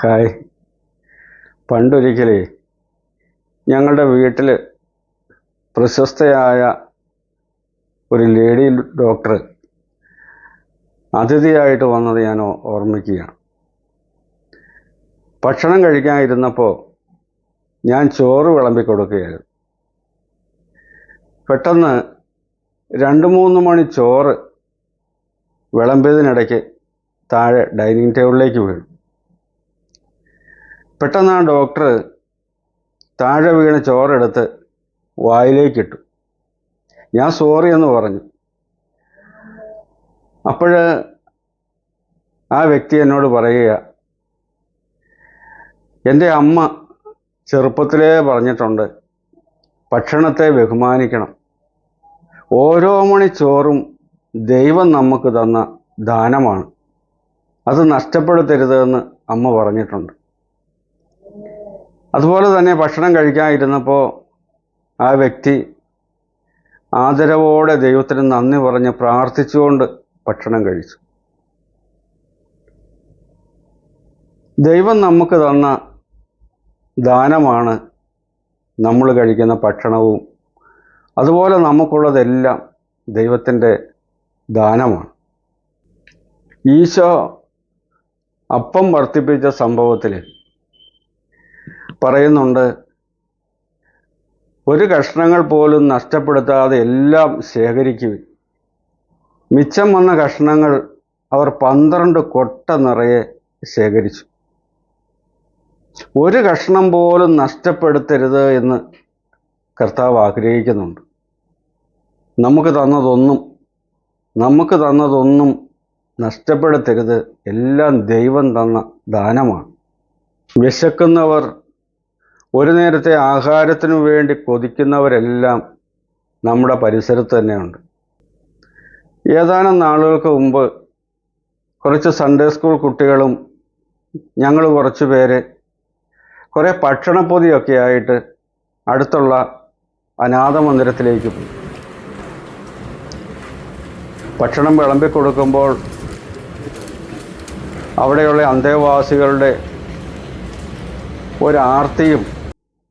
Hi. പണ്ടൊരിക്കലേ ഞങ്ങളുടെ വീട്ടിൽ പ്രശസ്തയായ ഒരു ലേഡി ഡോക്ടർ അതിഥിയായിട്ട് വന്നത് ഞാൻ ഓർമ്മിക്കുകയാണ്. ഭക്ഷണം കഴിക്കാനിരുന്നപ്പോൾ ഞാൻ ചോറ് വിളമ്പി കൊടുക്കുകയായിരുന്നു. പെട്ടെന്ന് രണ്ട് മൂന്ന് മണി ചോറ് വിളമ്പിയതിനിടയ്ക്ക് താഴെ ഡൈനിങ് ടേബിളിലേക്ക് വീണു. പെട്ടെന്ന് ആ ഡോക്ടർ താഴെ വീണ ചോറെടുത്ത് വായിലേക്കിട്ടു. ഞാൻ സോറി എന്ന് പറഞ്ഞു. അപ്പോൾ ആ വ്യക്തി എന്നോട് പറയുക എന്റെ അമ്മ ചെറുപ്പത്തിലേ പറഞ്ഞിട്ടുണ്ട് ഭക്ഷണത്തെ ബഹുമാനിക്കണം. ഓരോ മണി ചോറും ദൈവം നമുക്ക് തന്ന ദാനമാണ്. അത് നഷ്ടപ്പെടുത്തരുതെന്ന് അമ്മ പറഞ്ഞിട്ടുണ്ട്. അതുപോലെ തന്നെ ഭക്ഷണം കഴിക്കാനിരുന്നപ്പോൾ ആ വ്യക്തി ആദരവോടെ ദൈവത്തിന് നന്ദി പറഞ്ഞ് പ്രാർത്ഥിച്ചുകൊണ്ട് ഭക്ഷണം കഴിച്ചു. ദൈവം നമുക്ക് തന്ന ദാനമാണ് നമ്മൾ കഴിക്കുന്ന ഭക്ഷണവും. അതുപോലെ നമുക്കുള്ളതെല്ലാം ദൈവത്തിന്റെ ദാനമാണ്. ഈശോ അപ്പം വർദ്ധിപ്പിച്ച സംഭവത്തിൽ പറയുന്നുണ്ട് ഒരു കഷ്ണങ്ങൾ പോലും നഷ്ടപ്പെടുത്താതെ എല്ലാം ശേഖരിക്കുവിൻ. മിച്ചം വന്ന കഷ്ണങ്ങൾ അവർ പന്ത്രണ്ട് കൊട്ട നിറയെ ശേഖരിച്ചു. ഒരു കഷ്ണം പോലും നഷ്ടപ്പെടുത്തരുത് എന്ന് കർത്താവ് ആഗ്രഹിക്കുന്നുണ്ട്. നമുക്ക് തന്നതൊന്നും നമുക്ക് തന്നതൊന്നും നഷ്ടപ്പെടുത്തരുത്. എല്ലാം ദൈവം തന്ന ദാനമാണ്. വിശക്കുന്നവർ ഒരു നേരത്തെ ആഹാരത്തിനു വേണ്ടി കൊതിക്കുന്നവരെല്ലാം നമ്മുടെ പരിസരത്ത് തന്നെയുണ്ട്. ഏതാനും നാളുകൾക്ക് മുമ്പ് കുറച്ച് സൺഡേ സ്കൂൾ കുട്ടികളും ഞങ്ങൾ കുറച്ച് പേര് കുറേ ഭക്ഷണപ്പൊതിയൊക്കെ ആയിട്ട് അടുത്തുള്ള അനാഥ മന്ദിരത്തിലേക്ക് പോയി. ഭക്ഷണം വിളമ്പി കൊടുക്കുമ്പോൾ അവിടെയുള്ള അന്തേവാസികളുടെ ഒരാർത്തിയും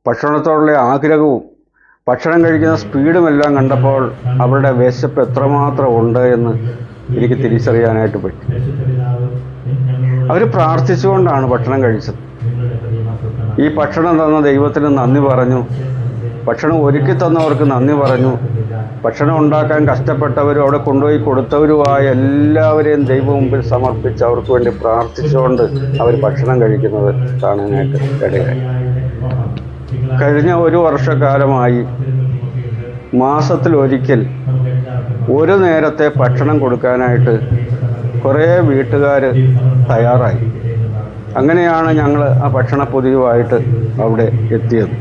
ഭക്ഷണത്തോടുള്ള ആഗ്രഹവും ഭക്ഷണം കഴിക്കുന്ന സ്പീഡുമെല്ലാം കണ്ടപ്പോൾ അവരുടെ വിശപ്പ് എത്രമാത്രം ഉണ്ട് എന്ന് എനിക്ക് തിരിച്ചറിയാനായിട്ട് പറ്റി. അവർ പ്രാർത്ഥിച്ചുകൊണ്ടാണ് ഭക്ഷണം കഴിച്ചത്. ഈ ഭക്ഷണം തന്ന ദൈവത്തിന് നന്ദി പറഞ്ഞു. ഭക്ഷണം ഒരുക്കി തന്നവർക്ക് നന്ദി പറഞ്ഞു. ഭക്ഷണം ഉണ്ടാക്കാൻ കഷ്ടപ്പെട്ടവരും അവിടെ കൊണ്ടുപോയി കൊടുത്തവരുമായ എല്ലാവരെയും ദൈവം മുമ്പിൽ സമർപ്പിച്ച് അവർക്ക് വേണ്ടി പ്രാർത്ഥിച്ചുകൊണ്ട് അവർ ഭക്ഷണം കഴിക്കുന്നത് കാണാനായിട്ട് ഇടയായി. കഴിഞ്ഞ ഒരു വർഷക്കാലമായി മാസത്തിൽ ഒരിക്കൽ ഒരു നേരത്തെ ഭക്ഷണം കൊടുക്കാനായിട്ട് കുറേ വീട്ടുകാർ തയ്യാറായി. അങ്ങനെയാണ് ഞങ്ങൾ ആ ഭക്ഷണ പൊതിയുമായിട്ട് അവിടെ എത്തിയത്.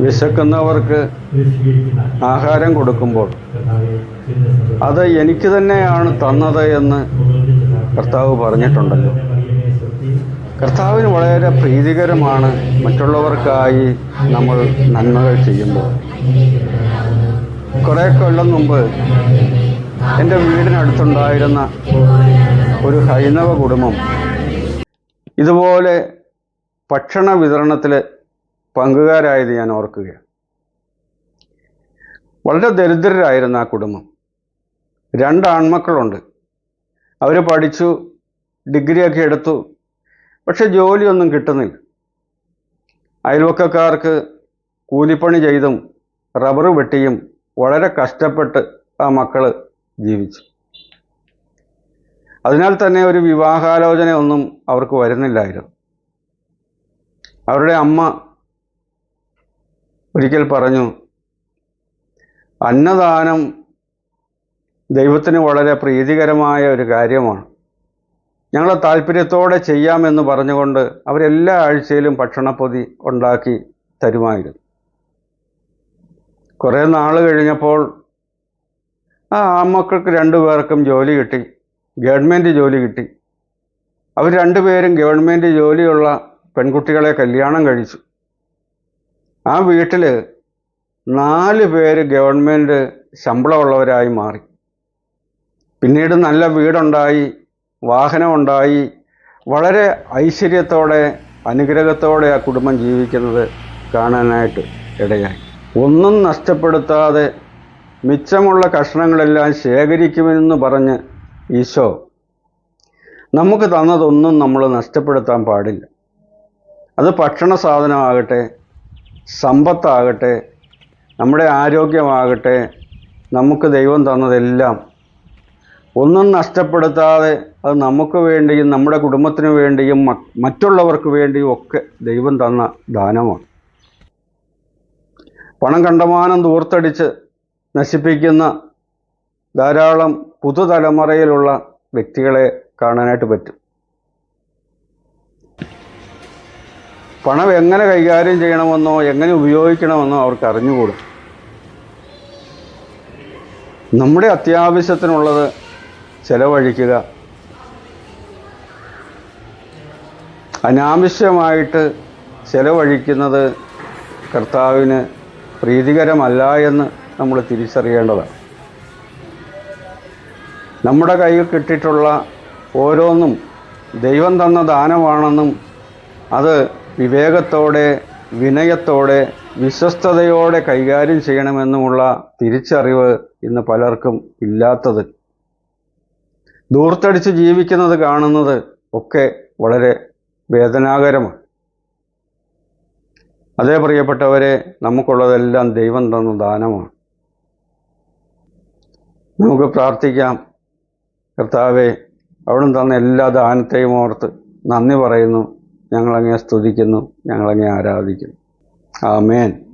വിശക്കുന്നവർക്ക് ആഹാരം കൊടുക്കുമ്പോൾ അത് എനിക്ക് തന്നെയാണ് തന്നത് എന്ന് കർത്താവ് പറഞ്ഞിട്ടുണ്ടല്ലോ. കർത്താവിന് വളരെ പ്രീതികരമാണ് മറ്റുള്ളവർക്കായി നമ്മൾ നന്മകൾ ചെയ്യുമ്പോൾ. കുറേ കൊല്ലം മുമ്പ് എന്റെ വീടിനടുത്തുണ്ടായിരുന്ന ഒരു ഹൈന്ദവ കുടുംബം ഇതുപോലെ ഭക്ഷണ വിതരണത്തിൽ പങ്കുകാരായത് ഞാൻ ഓർക്കുകയാണ്. വളരെ ദരിദ്രരായിരുന്നു ആ കുടുംബം. രണ്ട് ആൺമക്കളുണ്ട്. അവർ പഠിച്ചു ഡിഗ്രിയൊക്കെ എടുത്തു പക്ഷെ ജോലിയൊന്നും കിട്ടുന്നില്ല. അയൽവക്കക്കാർക്ക് കൂലിപ്പണി ചെയ്തും റബ്ബർ വെട്ടിയും വളരെ കഷ്ടപ്പെട്ട് ആ മക്കൾ ജീവിച്ചു. അതിനാൽ തന്നെ ഒരു വിവാഹാലോചനയൊന്നും അവർക്ക് വരുന്നില്ലായിരുന്നു. അവരുടെ അമ്മ ഒരിക്കൽ പറഞ്ഞു അന്നദാനം ദൈവത്തിന് വളരെ പ്രീതികരമായ ഒരു കാര്യമാണ്. ഞങ്ങൾ താല്പര്യത്തോടെ ചെയ്യാമെന്ന് പറഞ്ഞുകൊണ്ട് അവരെല്ലാ ആഴ്ചയിലും ഭക്ഷണപ്പൊതി ഉണ്ടാക്കി തരുമായിരുന്നു. കുറേ നാൾ കഴിഞ്ഞപ്പോൾ ആ ആമക്കൾക്ക് രണ്ടു പേർക്കും ജോലി കിട്ടി ഗവൺമെന്റ് ജോലി കിട്ടി. അവർ രണ്ടുപേരും ഗവൺമെന്റ് ജോലിയുള്ള പെൺകുട്ടികളെ കല്യാണം കഴിച്ചു. ആ വീട്ടിൽ നാല് പേര് ഗവൺമെന്റ് ശമ്പളമുള്ളവരായി മാറി. പിന്നീട് നല്ല വീടുണ്ടായി വാഹനമുണ്ടായി. വളരെ ഐശ്വര്യത്തോടെ അനുഗ്രഹത്തോടെ ആ കുടുംബം ജീവിക്കുന്നത് കാണാനായിട്ട് ഇടയായി. ഒന്നും നഷ്ടപ്പെടുത്താതെ മിച്ചമുള്ള കഷ്ണങ്ങളെല്ലാം ശേഖരിക്കുമെന്ന് പറഞ്ഞ് ഈശോ നമുക്ക് തന്നതൊന്നും നമ്മൾ നഷ്ടപ്പെടുത്താൻ പാടില്ല. അത് ഭക്ഷണ സാധനമാകട്ടെ സമ്പത്താകട്ടെ നമ്മുടെ ആരോഗ്യമാകട്ടെ നമുക്ക് ദൈവം തന്നതെല്ലാം ഒന്നും നഷ്ടപ്പെടുത്താതെ അത് നമുക്ക് വേണ്ടിയും നമ്മുടെ കുടുംബത്തിന് വേണ്ടിയും മറ്റുള്ളവർക്ക് വേണ്ടിയും ഒക്കെ ദൈവം തന്ന ദാനമാണ്. പണം കണ്ടമാനം ദൂർത്തടിച്ച് നശിപ്പിക്കുന്ന ധാരാളം പുതുതലമുറയിലുള്ള വ്യക്തികളെ കാണാനായിട്ട് പറ്റും. പണം എങ്ങനെ കൈകാര്യം ചെയ്യണമെന്നോ എങ്ങനെ ഉപയോഗിക്കണമെന്നോ അവർക്ക് അറിഞ്ഞുകൂടും. നമ്മുടെ അത്യാവശ്യത്തിനുള്ളത് ചെലവഴിക്കുക. അനാവശ്യമായിട്ട് ചെലവഴിക്കുന്നത് കർത്താവിന് പ്രീതികരമല്ല എന്ന് നമ്മൾ തിരിച്ചറിയേണ്ടതാണ്. നമ്മുടെ കയ്യിൽ കിട്ടിയിട്ടുള്ള ഓരോന്നും ദൈവം തന്ന ദാനമാണെന്നും അത് വിവേകത്തോടെ വിനയത്തോടെ വിശ്വസ്തയോടെ കൈകാര്യം ചെയ്യണമെന്നുമുള്ള തിരിച്ചറിവ് ഇന്ന് പലർക്കും ഇല്ലാത്തത് ദൂർത്തടിച്ച് ജീവിക്കുന്നത് കാണുന്നത് ഒക്കെ വളരെ വേദനാകരമാണ്. അതേ പ്രിയപ്പെട്ടവരെ നമുക്കുള്ളതെല്ലാം ദൈവം തന്ന ദാനമാണ്. നമുക്ക് പ്രാർത്ഥിക്കാം. കർത്താവെ അവിടുന്ന് തന്ന എല്ലാ ദാനത്തെയും ഓർത്ത് നന്ദി പറയുന്നു. ഞങ്ങളങ്ങേ സ്തുതിക്കുന്നു. ഞങ്ങളങ്ങേ ആരാധിക്കുന്നു. ആമേൻ.